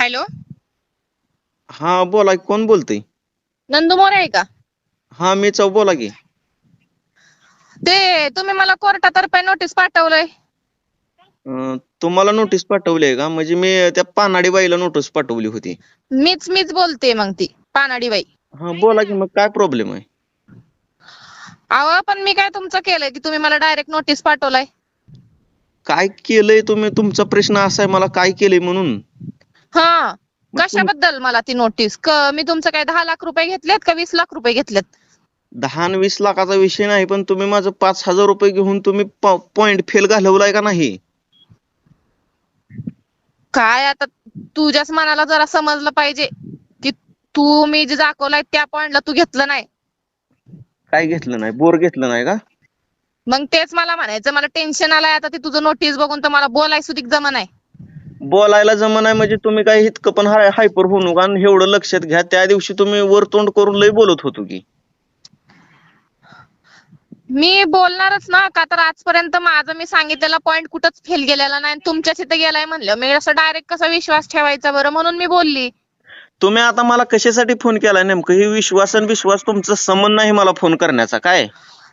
Hello? हा बोला कोण बोलतय? नंदू मोरे आहे का? हा मी चौ बोला की. ते तुम्ही मला कोर्टातर्फे नोटीस पाठवलंय. अं, तुम्हाला नोटीस पाठवली आहे का? म्हणजे मी त्या पानाडी बाईला नोटीस पाठवली होती. मीच मीच बोलते मग ती पानाडी बाई. हा बोला की मग काय प्रॉब्लेम आहे? अहो पण मी काय तुमचं केलंय की तुम्ही मला डायरेक्ट नोटीस पाठवलाय? काय केलंय तुम्ही? तुमचा प्रश्न असा आहे मला काय केलंय म्हणून? हा. तुम- कशाबद्दल मला ती नोटीस क मी तुमचं काय दहा लाख रुपये घेतलेत का वीस लाख रुपये घेतलेत? दहा आणि वीस लाखाचा विषय नाही पण तुम्ही माझं पाच हजार रुपये घेऊन तुम्ही पॉइंट फेल घालवलाय का नाही? काय आता तुझ्याच मनाला जरा समजलं पाहिजे की तू मी जे दाखवलाय त्या पॉइंटला तू घेतलं नाही. काय घेतलं नाही? बोर घेतलं नाही का? मग तेच मला म्हणायचं मला टेन्शन आलंय. आता ते तुझं नोटीस बघून तर मला बोलाय सुद्धा जमा नाही. बोलायला जमा नाही म्हणजे तुम्ही काय इतकं पण हायपर होऊ नका आणि एवढं लक्षात घ्या. त्या दिवशी तुम्ही वर तोंड करून लय बोलत होतो की. मी बोलणारच ना का तर आजपर्यंत माझं मी सांगितलेला पॉइंट कुठंच फेल गेलेला नाही आणि तुमच्याच इथं गेलाय म्हणलं. मी असं डायरेक्ट कसा विश्वास ठेवायचा बरं? म्हणून मी बोलली. तुम्ही आता मला कशासाठी फोन केलाय नेमकं? हे विश्वास आणि विश्वास तुमचा संबंध नाही मला फोन करण्याचा. काय?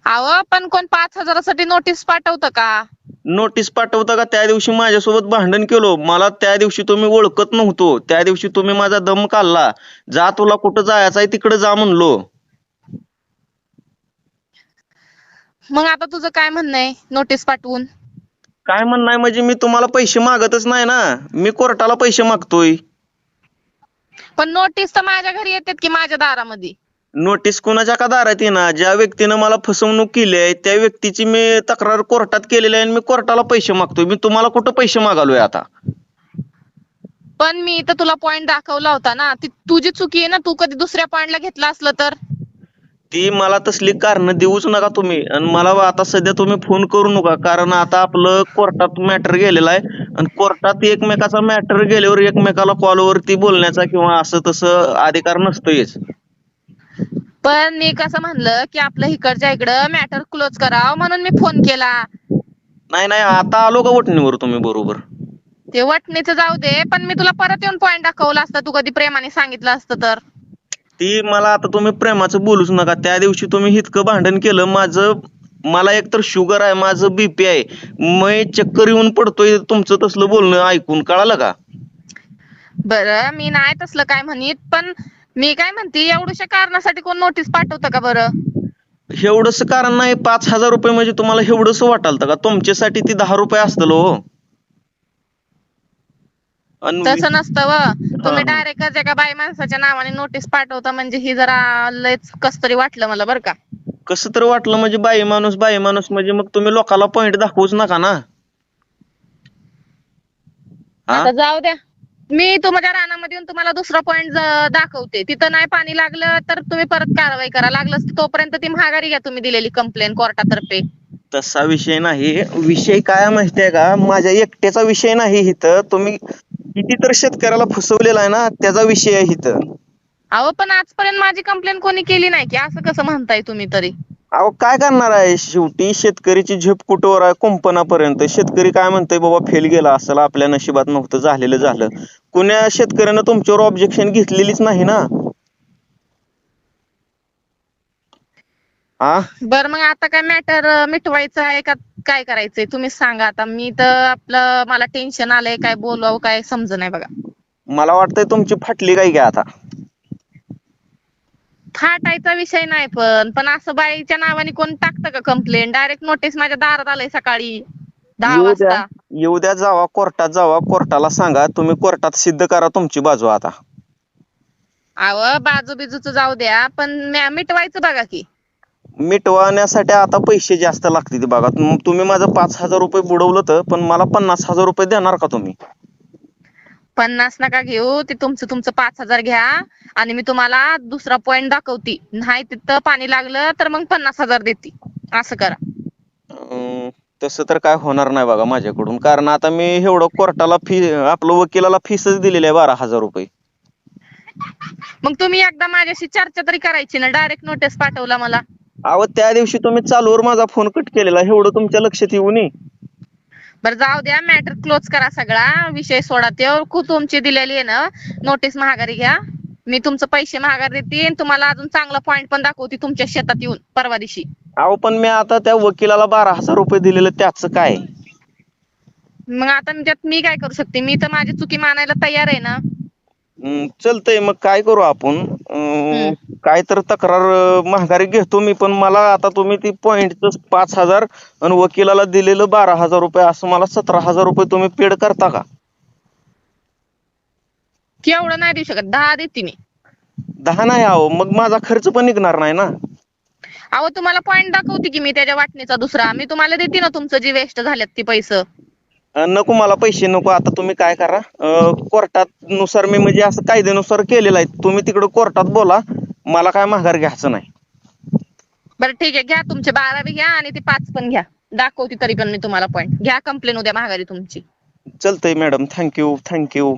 अहो पण कोण पाच हजारासाठी नोटीस पाठवतं का? नोटीस पाठवता का? त्या दिवशी माझ्यासोबत भांडण केलो. मला त्या दिवशी तुम्ही ओळखत नव्हतो. त्या दिवशी तुम्ही माझा दम काढला. जा तुला कुठं जायचं आहे तिकडे जा म्हणलो. मग आता तुझं काय म्हणणं आहे? नोटीस पाठवून. काय म्हणणं आहे? म्हणजे मी तुम्हाला पैसे मागतच नाही ना. मी कोर्टाला पैसे मागतोय. पण नोटीस तर माझ्या घरी येतात की माझ्या दारामध्ये. नोटीस कोणाच्या का दारात येणार ज्या व्यक्तीनं मला फसवणूक केली आहे त्या व्यक्तीची मी तक्रार कोर्टात केलेली आहे आणि मी कोर्टाला पैसे मागतोय. मी तुम्हाला कुठं पैसे मागालोय आता? पण मी तर तुला पॉइंट दाखवला होता ना. ती तुझी चुकी आहे ना तू कधी दुसऱ्या पॉइंटला घेतला असलं तर? ती मला तसली कारण देऊच नका तुम्ही. आणि मला आता सध्या तुम्ही फोन करू नका. कारण आता आपलं कोर्टात मॅटर गेलेला आहे. आणि कोर्टात एकमेकाचा मॅटर गेल्यावर एकमेकाला कॉलवरती बोलण्याचा किंवा असं तसं अधिकार नसतोयच. पण मी कसं म्हणलं की आपलं इकडच्या इकडं मॅटर क्लोज करावं म्हणून मी फोन केला. नाही नाही आता आलो का वटणीवर तुम्ही बरोबर? ते वटणीचं जाऊ दे पण मी तुला परत येऊन पॉइंट दाखवला असता. तू कधी प्रेमाने सांगितलं असतं तर. ती मला आता तुम्ही प्रेमाचं बोलूच नका. त्या दिवशी तुम्ही इतकं भांडण केलं माझं मला एकतर शुगर आहे माझं बीपी आहे. मी चक्कर येऊन पडतोय तुमचं तसलं बोलणं ऐकून कळालं का? बरं मी नाही तसलं काय म्हणित पण मी काय म्हणते एवढ्याशा कारणासाठी कोण नोटीस पाठवतं का बरं? एवढंच कारण नाही पाच हजार रुपये म्हणजे तुम्हाला एवढंच वाटाल का? तुमच्यासाठी ती दहा रुपये असतं हो. आणि तसं नसतं व. तुम्ही हा. डायरेक्ट एका बाई माणसाच्या नावाने नोटीस पाठवता म्हणजे ही जरा लयच कस तरी वाटलं मला बरं का. कसं तर वाटलं म्हणजे बाई माणूस बाई माणूस म्हणजे मग तुम्ही लोकाला पॉइंट दाखवूच नका ना. हा? आता जाऊ द्या. मी तुमच्या रानामध्ये येऊन तुम्हाला दुसरा पॉइंट दाखवते. तिथं नाही पाणी लागलं तर तुम्ही परत कारवाई करा. लागलं तोपर्यंत ती महागारी घ्या तुम्ही दिलेली कंप्लेंट कोर्टातर्फे. तसा विषय नाही. विषय काय माहितीये का? माझ्या एकट्याचा विषय नाही इथं. तुम्ही किती तर शेतकऱ्याला फसवलेला आहे ना त्याचा विषय आहे इथं. अहो पण आजपर्यंत माझी कंप्लेंट कोणी केली नाही की? असं कसं म्हणताय तुम्ही तरी? अहो काय करणार आहे? शेवटी शेतकरीची झेप कुठवर आहे? कुंपणापर्यंत. शेतकरी काय म्हणतोय? बाबा फेल गेला असेल. आपल्या नशिबात नव्हतं. झालेलं झालं. कुण्या शेतकऱ्यानं तुमच्यावर ऑब्जेक्शन घेतलेलीच नाही ना? हा बर मग आता काय मॅटर मिटवायचं आहे का? काय करायचंय? तुम्ही सांगा आता. मी तर आपलं मला टेन्शन आलंय. काय बोलावं काय समज नाही बघा. मला वाटतंय तुमची फाटली काय घ्या आता. फाटायचा विषय नाही पण पण असं बाईच्या नावाने कोण टाकतं का कंप्लेंट डायरेक्ट नोटीस माझ्या दारात आलंय सकाळी दहा येऊ द्या. वाजता. येऊ द्या जावा कोर्टात जावा. कोर्टाला सांगा तुम्ही कोर्टात सिद्ध करा तुमची बाजू आता. अव बाजू बिजूच जाऊ द्या पण म्या- मिटवायचं बघा की. मिटवण्यासाठी आता पैसे जास्त लागतील बघा. तुम- तुम्ही माझं पाच हजार रुपये बुडवलं तर पण मला पन्नास हजार रुपये देणार का तुम्ही? पन्नास नका घेऊ ते तुमचं तुमचं पाच हजार घ्या आणि मी तुम्हाला दुसरा पॉइंट दाखवते. नाही तिथं पाणी लागलं तर मग पन्नास हजार देते. असं करा. अं, तसं तर काय होणार नाही बघा माझ्याकडून. कारण आता मी एवढं कोर्टाला फी आपलं वकिलाला फीसच दिलेली आहे बारा हजार रुपये. मग तुम्ही एकदा माझ्याशी चर्चा तरी करायची ना. डायरेक्ट नोटीस पाठवला मला. अहो त्या दिवशी तुम्ही चालूवर माझा फोन कट केलेला. एवढं तुमच्या लक्षात येऊ नये. बरं जाऊ द्या मॅटर क्लोज करा सगळा. विषय सोडा ते खूप तुमची दिलेली आहे ना. नोटीस महागारी घ्या. मी तुमचं पैसे महागारी देते आणि तुम्हाला अजून चांगला पॉईंट पण दाखवते तुमच्या शेतात येऊन परवा दिवशी. अहो पण मी आता त्या वकिलाला बारा हजार रुपये दिलेलं त्याचं काय? मग आता मी त्यात मी काय करू शकते? मी तर माझी चुकी मानायला तयार आहे ना. हम्म, चालतंय. मग काय करू आपण? अं. काय तर तक्रार अं, माघारी घेतो मी पण मला आता तुम्ही ती पॉइंटच पाच हजार आणि वकिलाला दिलेलं बारा हजार रुपये असं मला सतरा हजार रुपये तुम्ही पेड करता का? केवढं नाही देऊ शकत दहा देते मी. दहा नाही अहो मग माझा खर्च पण निघणार नाही ना. अहो तुम्हाला पॉईंट दाखवते की मी त्याच्या वाटणीचा दुसरा मी तुम्हाला देते ना तुमचं जे वेस्ट झाल्यात ती पैसे. नको मला पैसे नको. आता तुम्ही काय करा कोर्टात नुसार मी म्हणजे असं कायद्यानुसार केलेलं आहे. तुम्ही तिकडे कोर्टात बोला मला काय माघार घ्यायचं नाही. बरं ठीक आहे. घ्या तुमचे बारावी घ्या आणि ते पाच पण घ्या. दाखवते तरी पण मी तुम्हाला पॉईंट घ्या कंप्लेन उद्या माघारी तुमची. चालतंय मॅडम. Thank you thank you